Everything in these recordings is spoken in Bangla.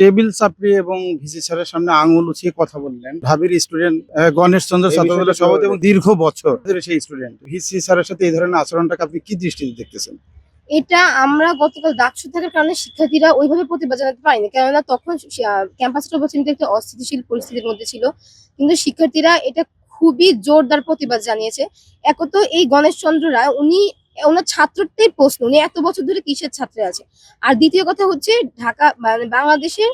টেবিল চাপড়ি এবং ভিসি স্যারের সামনে আঙুল উঁচিয়ে কথা বললেন। ভাবির স্টুডেন্ট গণেশ চন্দ্র এই ছাত্র সভাপতি এবং দীর্ঘ বছর সেই স্টুডেন্ট। ভিসি স্যারের সাথে এই ধরনের আচরণটাকে আপনি কি দৃষ্টিতে দেখতেছেন? এটা আমরা গতকাল ডাকসু থাকার কারণে শিক্ষার্থীরা ওইভাবে প্রতিবাদ জানাতে পারিনি। কেননা তখন ক্যাম্পাসটা অপরচুনিটি একটা অস্থিতিশীল পরিস্থিতির মধ্যে ছিল। কিন্তু শিক্ষার্থীরা এটা খুবই জোরদার প্রতিবাদ জানিয়েছে। একত এই গণেশচন্দ্র রায় উনি ওনার ছাত্রত্বের প্রশ্ন, উনি এত বছর ধরে কিসের ছাত্রে আছে? আর দ্বিতীয় কথা হচ্ছে ঢাকা মানে বাংলাদেশের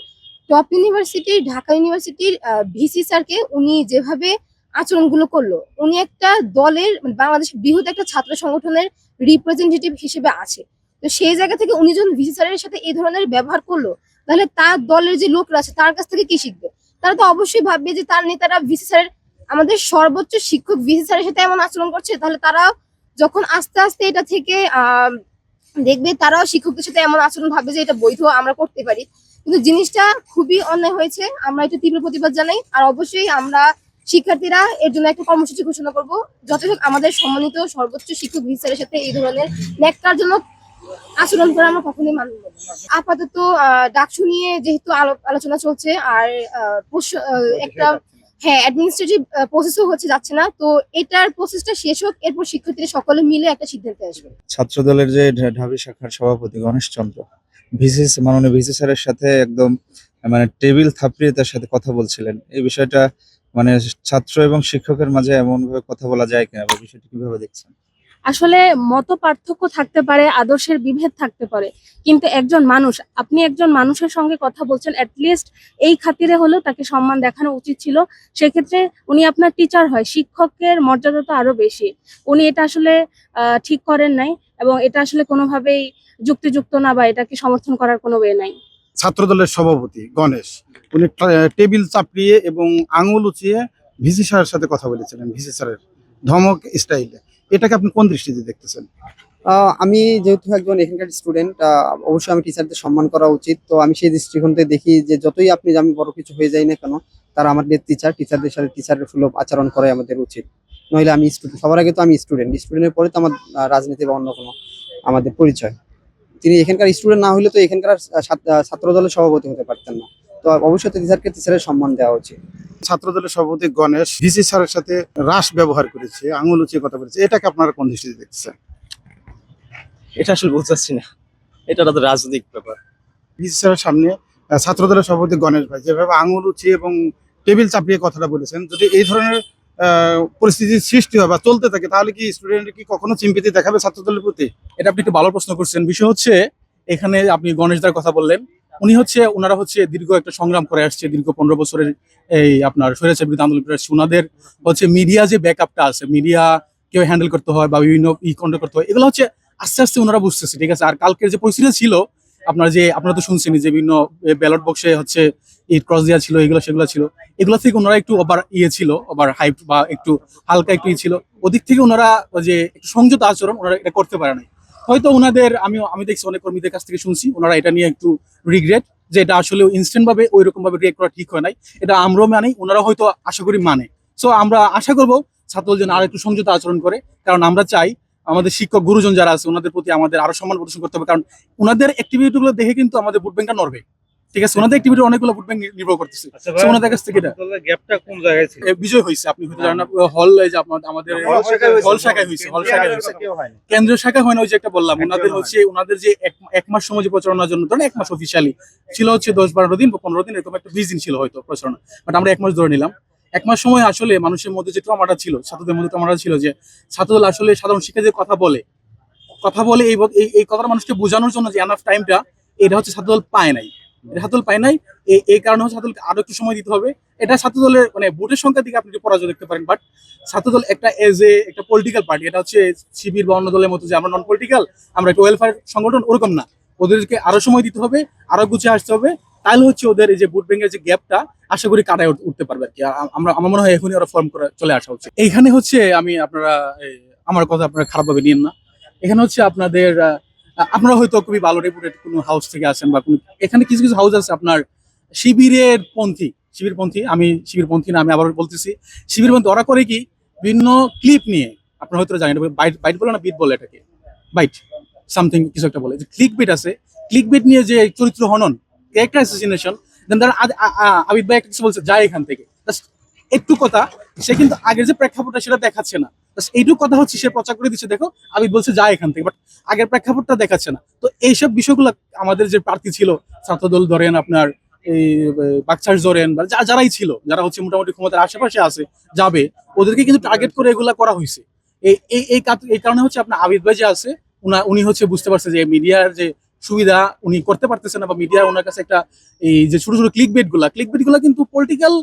টপ ইউনিভার্সিটির ঢাকা ইউনিভার্সিটির ভিসি স্যারকে উনি যেভাবে আচরণগুলো করল, উনি একটা দলের মানে বাংলাদেশের বৃহৎ একটা ছাত্র সংগঠনের রিপ্রেজেন্টেটিভ হিসেবে আছে। তো সেই জায়গা থেকে উনি যখন ভিসি স্যারের সাথে এই ধরনের ব্যবহার করল, তাহলে তার দলের যে লোকরা আছে, তার কাছ থেকে কি শিখবে? তারা তো অবশ্যই ভাববে যে তার নেতারা ভিসি স্যারের, আমাদের সর্বোচ্চ শিক্ষক ভিসি স্যারের সাথে এমন আচরণ করছে, তাহলে তারা যখন আস্তে আস্তে এটা থেকে দেখবে তারাও শিক্ষকদের সাথে এমন আচরণ ভাববে যে এটা বৈধ, আমরা করতে পারি। কিন্তু জিনিসটা খুবই অন্যায় হয়েছে। আমরা এটা তীব্র প্রতিবাদ জানাই। আর অবশ্যই আমরা শিক্ষার্থীরা এর জন্য একটা কর্মসূচি ঘোষণা করব। যতটুকু আমাদের সম্মানিত সর্বোচ্চ শিক্ষক স্যারের সাথে এই ধরনের ন্যাক্কারজনক আচরণ করে আমরা কখনোই মানব। আপাতত ডাকসু নিয়ে যেহেতু আলো- আলোচনা চলছে, আর একটা হ্যাঁ অ্যাডমিনিস্ট্রেটিভ প্রসেসও হচ্ছে যাচ্ছে না। তো এটার প্রসেসটা শেষ হোক, এরপর শিক্ষার্থীরা সকলে মিলে একটা সিদ্ধান্তে আসবে। ছাত্র দলের যে ঢাবি শাখার সভাপতি গণেশ চন্দ্র ভিসিস মাননীয় ভিসি স্যারের সাথে একদম মানে টেবিল থাপড়িয়ে তার সাথে কথা বলছিলেন। এই বিষয়টা মানে ছাত্র এবং শিক্ষকের মাঝে এমন ভাবে কথা বলা যায় কিনা বা বিষয়টি কীভাবে দেখছেন? আসলে মত পার্থক্য থাকতে পারে, আদর্শের বিভেদ থাকতে পারে। কিন্তু একজন মানুষ, আপনি একজন মানুষের সঙ্গে কথা বলছেন লিস্ট এই খাতিরে হলেও তাকে সম্মান দেখানো উচিত ছিল। সেক্ষেত্রে উনি আপনার টিচার হয়, শিক্ষকের মর্যাদা তো আরও বেশি। উনি এটা আসলে ঠিক করেন নাই এবং এটা আসলে কোনোভাবেই যুক্তিযুক্ত না বা এটাকে সমর্থন করার কোনো ওয়ে নাই। ছাত্র দলের সভাপতি গণেশ, উনি টেবিল চাপড়িয়ে এবং আঙুল উঁচিয়ে ভিসি স্যারের সাথে কথা বলেছিলেন, ভিসি স্যারের ধমক স্টাইলে। এটাকে আপনি কোন দৃষ্টিতে দেখতেছেন? আমি যেহেতু একজন এখানকার স্টুডেন্ট অবশ্যই আমি টিচারদের সম্মান করা উচিত। তো আমি সেই দৃষ্টিকোণ থেকে দেখি যে যতই আপনি আমি বড় কিছু হয়ে যাই না কেন, তারা আমাদের টিচার টিচারদের সাথে টিচারের সুলভ আচরণ করাই আমাদের উচিত। নইলে আমি স্টুডেন্ট সবার আগে তো আমি স্টুডেন্ট স্টুডেন্টের পরে তো আমার রাজনীতি বা অন্য কোনো আমাদের পরিচয়। তিনি এখানকার স্টুডেন্ট না হলে তো এখানকার ছাত্র দলের সভাপতি হতে পারতেন না। তো অবশ্যই টিচারকে টিচারের সম্মান দেওয়া উচিত। ছাত্র দলের সভাপতি গণেশ ভিসি স্যারের সাথে রাস ব্যবহার করেছে আঙুল উঁচিয়ে কথা বলেছে। এটাকে আপনারা কোন দৃষ্টিতে দেখতেছেন এটা আসলে বুঝতে পারছি না। এটা তো রাজনৈতিক ব্যাপার। ভিসি স্যারের সামনে আহ, ছাত্র দলের সভাপতি গণেশ ভাই যেভাবে আঙুল উঁচিয়ে এবং টেবিল চাপিয়ে কথাটা বলেছেন যদি এই ধরনের আহ, পরিস্থিতির সৃষ্টি হয় বা চলতে থাকে তাহলে কি স্টুডেন্ট কি কখনো চিম্পিতি দেখাবে ছাত্র দলের প্রতি? এটা আপনি একটু ভালো প্রশ্ন করছেন। বিষয় হচ্ছে এখানে আপনি গণেশদার কথা বললেন। উনি হচ্ছে ওনারা হচ্ছে দীর্ঘ একটা সংগ্রাম করে আসছে, দীর্ঘ পনেরো বছরের এই আপনার স্বৈরাচার বিরুদ্ধে আন্দোলন করে ওনাদের হচ্ছে মিডিয়া যে ব্যাকআপটা আছে, মিডিয়া কেউ হ্যান্ডেল করতে হয় বা বিভিন্ন ই কন্ট্রোল করতে হয়, এগুলো হচ্ছে আস্তে আস্তে ওনারা বুঝতেছে, ঠিক আছে? আর কালকের যে পরিস্থিতি ছিল, আপনার যে, আপনারা তো শুনছেনই যে বিভিন্ন ব্যালট বক্সে হচ্ছে এই ক্রস দেওয়া ছিল, এগুলো সেগুলো ছিল। এগুলো থেকে ওনারা একটু ওভার ইয়ে ছিল ওভার হাইপ বা একটু হালকা একটু ই ছিল। ওদিক থেকে ওনারা যে একটু সংযত আচরণ ওনারা এটা করতে পারে নাই। হয়তো ওনাদের আমি আমি দেখছি অনেক কর্মীদের কাছ থেকে শুনছি ওনারা এটা নিয়ে একটু রিগ্রেট যে এটা আসলে ইনস্ট্যান্ট ভাবে ওই রকম ভাবে রিয়েক্ট করা ঠিক হয় নাই। এটা আমরাও মানি ওনারা হয়তো আশা করি মানে। সো আমরা আশা করব ছাত্র যেন আর একটু সংযত আচরণ করে, কারণ আমরা চাই আমাদের শিক্ষক গুরুজন যারা আছে, ওনাদের প্রতি আমাদের আরও সম্মান প্রদর্শন করতে হবে, কারণ ওনাদের একটিভিটি গুলো দেখে কিন্তু আমাদের ভোট ব্যাংকটা নড়বে। ঠিক আছে ওনাদের অ্যাক্টিভিটি অনেকগুলো ভোট ব্যাংক নির্ভর করতেছে। ওনাদের কাছ থেকে গ্যাপটা কোন জায়গায় ছিল? বিজয় হয়েছে আপনি হয়তো জানেন হল যে আমাদের হল শাখায় হয়েছে। হল শাখায় হয়েছে কেন্দ্রীয় শাখা হয় না ওই যে একটা বললাম ওনাদের হচ্ছে ওনাদের যে এক মাস সময় যে প্রচারণার জন্য ধরেন এক মাস অফিসিয়ালি ছিল হচ্ছে দশ বারো দিন বা পনেরো দিন এরকম একটা বিশ দিন ছিল হয়তো প্রচারণা। বাট আমরা এক মাস ধরে নিলাম। এক মাস সময় আসলে মানুষের মধ্যে যে ট্রমাটা ছিল ছাত্রদের মধ্যে ট্রমাটা ছিল যে ছাত্রদল আসলে সাধারণ শিক্ষার্থীদের কথা বলে কথা বলে এই- এই কথাটা মানুষকে বোঝানোর জন্য যে এনাফ টাইমটা এটা হচ্ছে ছাত্রদল পায় নাই। ছাত্রদল পায় নাই এই কারণে হচ্ছে ছাত্রদলকে আরও একটু সময় দিতে হবে। এটা ছাত্রদলের মানে ভোটের সংখ্যা দিকে আপনি পরাজয় দেখতে পারেন বাট ছাত্রদল একটা এজ এ একটা পলিটিক্যাল পার্টি এটা হচ্ছে শিবির বা অন্য দলের মতো যে আমরা নন পলিটিক্যাল আমরা একটা ওয়েলফেয়ার সংগঠন, ওরকম না। ওদেরকে আরও সময় দিতে হবে, আরও গুছিয়ে আসতে হবে, তাহলে হচ্ছে ওদের এই যে ভোট ব্যাংকের যে গ্যাপটা আশা করি কাটায় উঠ- উঠতে পারবে আর কি। আমরা আমার মনে হয় এখনই ওরা ফর্ম করে চলে আসা হচ্ছে এইখানে হচ্ছে আমি আপনারা আমার কথা আপনারা খারাপভাবে নিন না। এখানে হচ্ছে আপনাদের আপনারা হয়তো খুবই ভালো রেপুটেড কোনো হাউস থেকে আসেন বা কোনো এখানে কিছু কিছু হাউস আছে আপনার শিবিরের পন্থী, শিবির পন্থী, আমি শিবির পন্থী না, আমি আবার বলতেছি, শিবির পন্থী ওরা করে কি? বিভিন্ন ক্লিপ নিয়ে, আপনারা হয়তো জানেন বাইট বাইট বলে না বিট বলে এটাকে। বাইট সামথিং কিছু একটা বলে। যে ক্লিক বিট আছে ক্লিক বিট নিয়ে যে চরিত্র হনন ক্যারেক্টার অ্যাসোসিনেশন দেন তারা আদ- আ- আ- আবিদ ভাই একটা কিছু বলছে যায় এখান থেকে। Just একটু কথা, সে কিন্তু আগের যে প্রেক্ষাপটটা সেটা দেখাচ্ছে না। এইটুকু কথা হচ্ছে, সে প্রচার করে দিচ্ছে, দেখো আবিদ বলছে যায় এখান থেকে বাট আগের প্রেক্ষাপটটা দেখাচ্ছে না। তো এইসব বিষয়গুলো আমাদের যে প্রার্থী ছিল, ছাত্রদল ধরেন আপনার এই বাচ্চার ধরেন বা যা- যারাই ছিল, যারা হচ্ছে মোটামুটি ক্ষমতার আশেপাশে আছে, যাবে, ওদেরকে কিন্তু টার্গেট করে এগুলা করা হয়েছে। এই এই এই কারণে হচ্ছে আপনার আবিদ ভাই যে আছে, উনা, উনি হচ্ছে বুঝতে পারছে যে মিডিয়ার যে সুবিধা উনি করতে পারতেছেন না, বা মিডিয়া ওনার কাছে একটা এই যে ছোট ছোট ক্লিক বেটগুলা ক্লিক বেটগুলা কিন্তু পলিটিক্যাল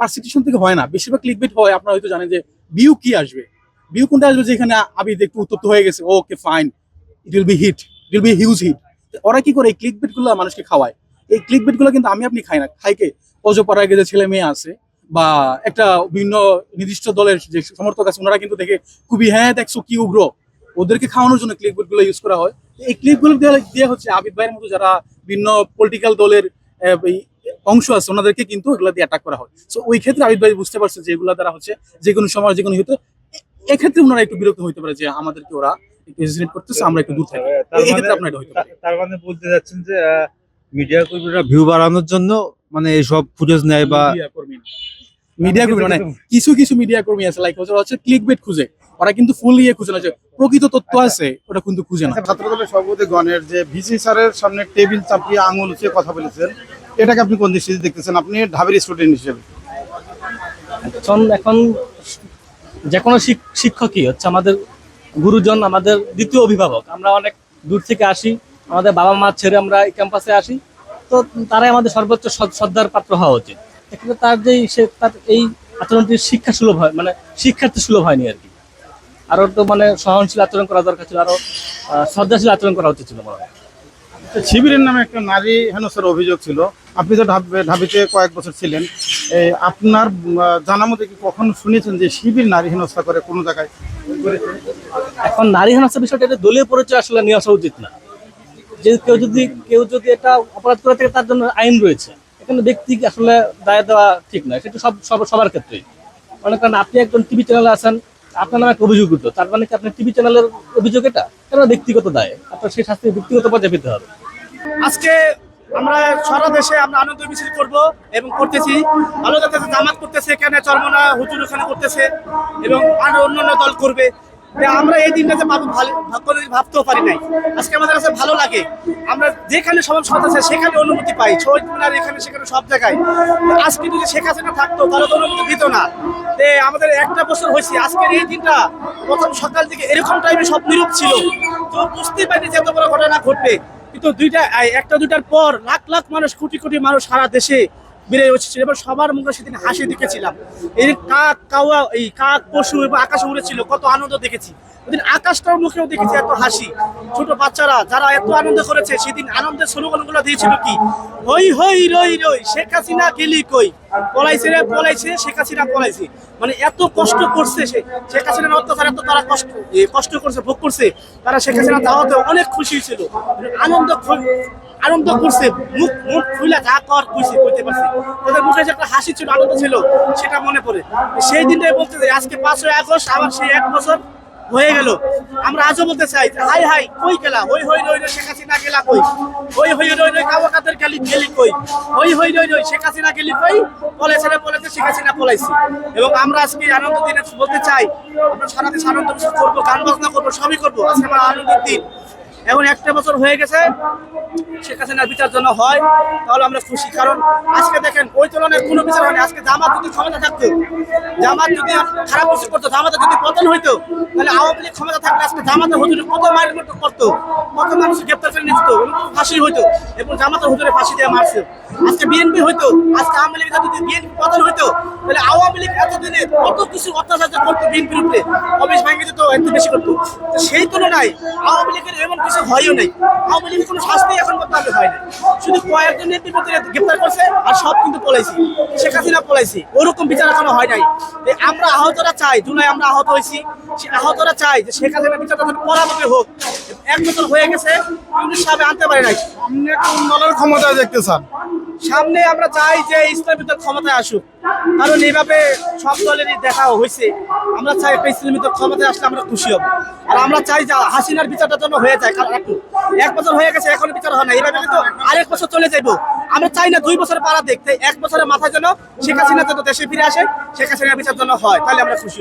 পারসিটিউশন থেকে হয় না। বেশিরভাগ ক্লিক বেট হয়, আপনারা হয়তো জানেন যে ভিউ কি আসবে? ভিউ কোনটা আসবে যেখানে আবিদ একটু উত্তপ্ত হয়ে গেছে okay fine it will be hit it will be huge hit ওরা কি করে? এই ক্লিক বেটগুলা মানুষকে খাওয়ায়। এই ক্লিক বেটগুলো কিন্তু আমি আপনি খাই না, খাই কে? অজপাড়ায় যে ছেলে মেয়ে আছে, বা একটা বিভিন্ন নির্দিষ্ট দলের যে সমর্থক আছে, ওনারা কিন্তু দেখে খুবই হ্যাঁ দেখছ কি উগ্র। ওদেরকে খাওয়ানোর জন্য ক্লিকগুলো ইউজ করা হয়। এই ক্লিপগুলো দিয়ে হচ্ছে আবিদ ভাইয়ের মতো যারা বিভিন্ন পলিটিক্যাল দলের অংশ আছে ওনাদেরকে কিন্তু এগুলো দিয়ে অ্যাটাক করা হয়। সো ওই ক্ষেত্রে আবিদ ভাই বুঝতে পারছে যে এগুলা দ্বারা হচ্ছে যে কোনো সময় যে কোনো হতে এক্ষেত্রে ওনারা একটু বিরক্ত হইতে পারে যে আমাদেরকে ওরা হেজিটেট করতেছে আমরা একটু দূর থাকি। মানে- আপনার হইতে পারে। তার মানে বলতে যাচ্ছেন যে মিডিয়া কর্মীরা ভিউ বাড়ানোর জন্য মানে এইসব ফুটেজ নেয় বা মিডিয়া কর্মী মানে কিছু কিছু মিডিয়া কর্মী আছে লাইক হচ্ছে ক্লিক বেট খুঁজে। ওরা কিন্তু ফুল ইয়ে খুঁজে না যে প্রকৃত তথ্য আছে ওটা কিন্তু খুঁজে না। আচ্ছা, ছাত্রদলের সভাপতি গণের যে ভিসি স্যারের সামনে টেবিল চাপিয়ে আঙুল উঁচিয়ে কথা বলেছেন এটাকে আপনি কোন দৃষ্টিতে দেখতেছেন? আপনি ঢাবির স্টুডেন্ট হিসেবে। এখন এখন যে কোনো শিক্ষকই হচ্ছে আমাদের গুরুজন আমাদের দ্বিতীয় অভিভাবক। আমরা অনেক দূর থেকে আসি আমাদের বাবা মা ছেড়ে আমরা এই ক্যাম্পাসে আসি তো তারাই আমাদের সর্বোচ্চ শ্রদ- শ্রদ্ধার পাত্র হওয়া উচিত। এক্ষেত্রে তার যেই সে তার এই আচরণটি শিক্ষা সুলভ হয় মানে শিক্ষার্থী সুলভ হয়নি আর কি। আরও তো মানে সহনশীল আচরণ করা দরকার ছিল আরও শ্রদ্ধাশীল আচরণ করা উচিত ছিল মনে হয়। শিবিরের নামে একটা নারী হেনস্থার অভিযোগ ছিল। আপনি তো ঢাব- ঢাবিতে কয়েক বছর ছিলেন এই আপনার জানা মতে কি কখনো শুনেছেন যে শিবির নারী হেনস্থা করে কোনো জায়গায়? এখন নারী হেনস্থা বিষয়টা এটা দলীয় পরিচয় আসলে নিয়ে আসা উচিত না। যে কেউ যদি কেউ যদি এটা অপরাধ করে থাকে তার জন্য আইন রয়েছে। এখানে ব্যক্তি আসলে দায় দেওয়া ঠিক নয় সেটা সব সব- সবার ক্ষেত্রেই মনে করেন আপনি একজন টিভি চ্যানেলে আছেন আপনার নামে একটা অভিযোগ উঠল তার মানে কি আপনার টিভি চ্যানেলের অভিযোগ এটা? কেন ব্যক্তিগত দায় আপনার সেই শাস্তি ব্যক্তিগত পর্যায়ে পেতে হবে। আজকে আমরা সারা দেশে আমরা আনন্দ মিছিল করব এবং করতেছি। ভালো যাচ্ছে জামাত করতেছে এখানে, চরমনা হুজুর ওখানে করতেছে এবং আরও অন্যান্য দল করবে। আমরা এই দিনটাতে পাবো ভালো ভাবতেও পারি নাই। আজকে আমাদের কাছে ভালো লাগে। আমরা যেখানে সমাজ সমাজ আছে সেখানে অনুমতি পাই। শহীদ মিনার এখানে, সেখানে সব জায়গায়। আজকে যদি শেখ হাসিনা থাকতো, তাহলে তো অনুমতি দিত না। তে আমাদের একটা বছর হয়েছে, আজকের এই দিনটা প্রথম সকাল থেকে এরকম টাইমে সব নিরূপ ছিল। তো বুঝতেই পারিনি যে এত বড় ঘটনা ঘটবে। কিন্তু দুইটা একটা দুইটার পর লাখ লাখ মানুষ, কোটি কোটি মানুষ সারা দেশে বেড়ে উঠেছিল এবং সবার মুখে সেদিন হাসি দেখেছিলাম। এই কাক কাওয়া, এই কাক, পশু এবং আকাশে উড়েছিল, কত আনন্দ দেখেছি। ওদিন আকাশটার মুখেও দেখেছি এত হাসি। ছোট বাচ্চারা যারা এত আনন্দ করেছে, সেদিন আনন্দের স্লোগানগুলো দিয়েছিল কি? হই হই, রই রই, শেখ হাসিনা গেলি কই? পলাইছে রে, পলাইছে, শেখ হাসিনা পলাইছে। মানে এত কষ্ট করছে সে। শেখ হাসিনার অত্যাচার এত তারা কষ্ট কষ্ট করছে, ভোগ করছে। তারা শেখ হাসিনা দাওয়াতে অনেক খুশি ছিল আনন্দ আনন্দ করছে, মুখ মুখ খুলে যা কর তাদের মুখে যে একটা হাসি ছিল, আনন্দ ছিল, সেটা মনে পড়ে। সেই দিনটাই বলতে আজকে পাঁচই আগস্ট, আবার সেই এক বছর হয়ে গেল। আমরা আজও বলতে চাই হাই হাই, কই খেলা হই হই, রই রই, শেখ হাসিনা খেলা কই? হই হই, রই রই কাবা কাদের খেলি গেলি কই? হই হই, রই রই, শেখ হাসিনা খেলি কই? পলাইছে রে পলাইছে শেখ হাসিনা পলাইছি। এবং আমরা আজকে আনন্দ দিনে বলতে চাই, আমরা সারা দেশ আনন্দ করব গান বাজনা করব, সবই করব। আজকে আমার আনন্দের দিন। এখন একটা বছর হয়ে গেছে, শেখ হাসিনার বিচার জন্য হয়, তাহলে আমরা খুশি। কারণ আজকে দেখেন, ওই তুলনায় কোনো বিচার হয়নি। আজকে জামাত যদি ক্ষমতা থাকতো, জামাত যদি খারাপ কিছু করতো জামাতে যদি পতন হইতো, তাহলে আওয়ামী লীগ ক্ষমতা থাকলে আজকে জামাতে হুজুরে কত মাইল করতো, কত মানুষ গ্রেপ্তার করে নিত ফাঁসি হইতো, এবং জামাতের হুজুরে ফাঁসি দিয়ে মারছে। আজকে বিএনপি হইতো, আজকে আওয়ামী লীগ যদি বিএনপি পতন হইতো, তাহলে আওয়ামী লীগ এতদিনে কত কিছু অত্যাচার করতো বিএনপির উপরে? অফিস ভাঙে দিত এত বেশি করতো। তো সেই তুলনায় আওয়ামী লীগের এমন কিছু হয়ও নাই। আওয়ামী লীগের কোনো শাস্তি এখন পর্যন্ত হয় না শুধু কয়েকজন নেতৃত্ব গ্রেপ্তার করছে আর সব কিন্তু পলাইছি। শেখ হাসিনা পলাইছি। ওরকম বিচার এখনও হয় নাই। আমরা আহতরা চাই, জুলাই আমরা আহত হয়েছি। সে আহতরা চাই যে শেখ হাসিনা বিচারটা পরামর্শে হোক। এক বছর হয়ে গেছে সাহেব আনতে পারে নাই। আপনি কোন দলের ক্ষমতায় দেখতে চান। সামনে আমরা চাই যে ইসলামী দল ক্ষমতায় আসুক। কারণ এইভাবে সব দলেরই দেখা হয়েছে। আমরা চাই একটা ইসলামী ক্ষমতায় আসলে আমরা খুশি হব। আর আমরা চাই যে হাসিনার বিচারটা যেন হয়ে যায়। কারণ একটু এক বছর হয়ে গেছে, এখনও বিচার হয় না। এইভাবে কিন্তু আরেক বছর চলে যাইবো। আমরা চাই না দুই বছরের পাড়া দেখতে, এক বছরের মাথায় যেন শেখ হাসিনা যেন দেশে ফিরে আসে, শেখ হাসিনার বিচার যেন হয়, তাহলে আমরা খুশি হব।